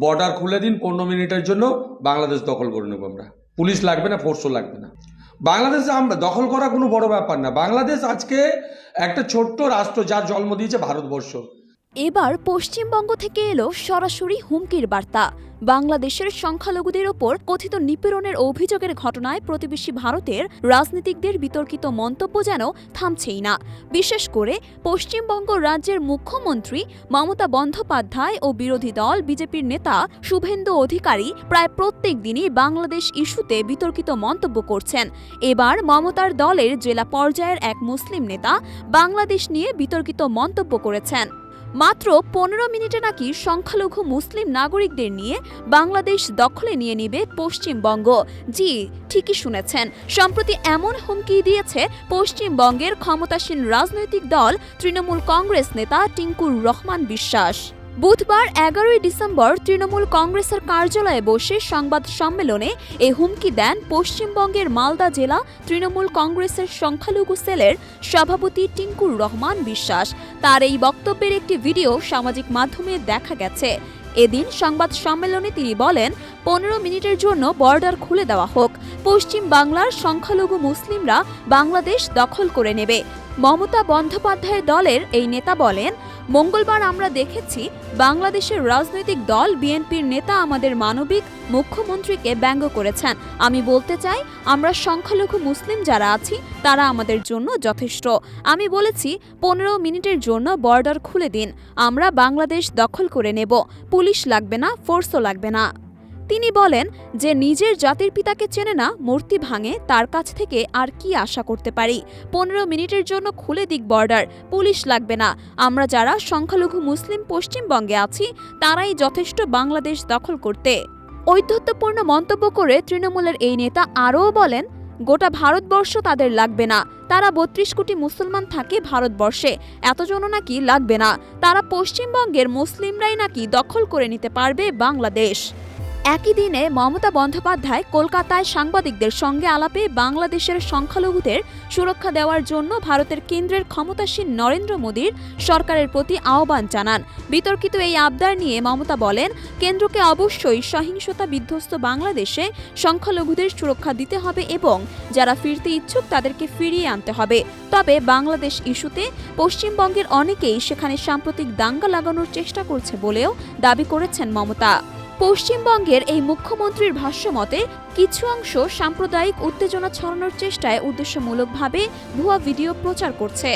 Border খুলে দিন, পনেরো মিনিটের জন্য বাংলাদেশ দখল করে নেব আমরা। পুলিশ লাগবে না ফোর্সও লাগবে না। বাংলাদেশে আমরা দখল করা কোনো বড় ব্যাপার না। বাংলাদেশ আজকে একটা ছোট্ট রাষ্ট্র যার জন্ম দিয়েছে ভারতবর্ষ। এবার পশ্চিমবঙ্গ থেকে এলো সরাসরি হুমকির বার্তা। বাংলাদেশের সংখ্যালঘুদের ওপর কথিত নিপীড়নের অভিযোগের ঘটনায় প্রতিবেশী ভারতের রাজনীতিকদের বিতর্কিত মন্তব্য যেন থামছেই না। বিশেষ করে পশ্চিমবঙ্গ রাজ্যের মুখ্যমন্ত্রী মমতা বন্দ্যোপাধ্যায় ও বিরোধী দল বিজেপির নেতা শুভেন্দু অধিকারী প্রায় প্রত্যেক দিনই বাংলাদেশ ইস্যুতে বিতর্কিত মন্তব্য করছেন। এবার মমতার দলের জেলা পর্যায়ের এক মুসলিম নেতা বাংলাদেশ নিয়ে বিতর্কিত মন্তব্য করেছেন। মাত্র পনেরো মিনিটে নাকি সংখ্যালঘু মুসলিম নাগরিকদের নিয়ে বাংলাদেশ দখলে নিয়ে নিবে পশ্চিমবঙ্গ। জি, ঠিকই শুনেছেন। সম্প্রতি এমন হুমকি দিয়েছে পশ্চিমবঙ্গের ক্ষমতাসীন রাজনৈতিক দল, তৃণমূল কংগ্রেস নেতা টিঙ্কুর রহমান বিশ্বাস। বুধবার এগারোই ডিসেম্বর তৃণমূল কংগ্রেসের কার্যালয়ে বসে সংবাদ সম্মেলনে এ হুমকি দেন পশ্চিমবঙ্গের মালদা জেলা তৃণমূল কংগ্রেসের সংখ্যালঘু সেলের সভাপতি টিঙ্কুর রহমান বিশ্বাস। তার এই বক্তব্যের একটি ভিডিও সামাজিক মাধ্যমে দেখা গেছে। এদিন সংবাদ সম্মেলনে তিনি বলেন, পনেরো মিনিটের জন্য বর্ডার খুলে দেওয়া হোক। পশ্চিম বাংলার সংখ্যালঘু মুসলিমরা বাংলাদেশ দখল করে নেবে। মমতা বন্দ্যোপাধ্যায়ের দলের এই নেতা বলেন মঙ্গলবার আমরা দেখেছি বাংলাদেশের রাজনৈতিক দল বিএনপির নেতা আমাদের মানবিক মুখ্যমন্ত্রীকে ব্যঙ্গ করেছেন। আমি বলতে চাই, আমরা সংখ্যালঘু মুসলিম যারা আছি, তারা আমাদের জন্য যথেষ্ট। আমি বলেছি, পনেরো মিনিটের জন্য বর্ডার খুলে দিন। আমরা বাংলাদেশ দখল করে নেব। পুলিশ লাগবে না, ফোর্সও লাগবে না। তিনি বলেন যে নিজের জাতির পিতাকে চেনে না, মূর্তি ভাঙে, তার কাছ থেকে আর কি আশা করতে পারি? পনেরো মিনিটের জন্য খুলে দিক বর্ডার, পুলিশ লাগবে না। আমরা যারা সংখ্যালঘু মুসলিম পশ্চিমবঙ্গে আছি, তারাই যথেষ্ট বাংলাদেশ দখল করতে। ঔদ্ধত্যপূর্ণ মন্তব্য করে তৃণমূলের এই নেতা আরও বলেন, গোটা ভারতবর্ষ তাদের লাগবে না। তারা বত্রিশ কোটি মুসলমান থাকে ভারতবর্ষে। এতজন নাকি লাগবে না। তারা পশ্চিমবঙ্গের মুসলিমরাই নাকি দখল করে নিতে পারবে বাংলাদেশ। একই দিনে মমতা বন্দ্যোপাধ্যায় কলকাতায় সাংবাদিকদের সঙ্গে আলাপে বাংলাদেশের সংখ্যালঘুদের সুরক্ষা দেওয়ার জন্য ভারতের কেন্দ্রের ক্ষমতাসীন নরেন্দ্র মোদীর সরকারের প্রতি আহ্বান জানান। বিতর্কিত এই আবদার নিয়ে মমতা বলেন, কেন্দ্রকে অবশ্যই সহিংসতা বিধ্বস্ত বাংলাদেশে সংখ্যালঘুদের সুরক্ষা দিতে হবে এবং যারা ফিরতে ইচ্ছুক তাদেরকে ফিরিয়ে আনতে হবে। তবে বাংলাদেশ ইস্যুতে পশ্চিমবঙ্গের অনেকেই সেখানে সাম্প্রতিক দাঙ্গা লাগানোর চেষ্টা করছে বলেও দাবি করেছেন মমতা। পশ্চিমবঙ্গের এই মুখ্যমন্ত্রীর ভাষ্যমতে, কিছু অংশ সাম্প্রদায়িক উত্তেজনা ছড়ানোর চেষ্টায় উদ্দেশ্যমূলকভাবে ভুয়া ভিডিও প্রচার করছে।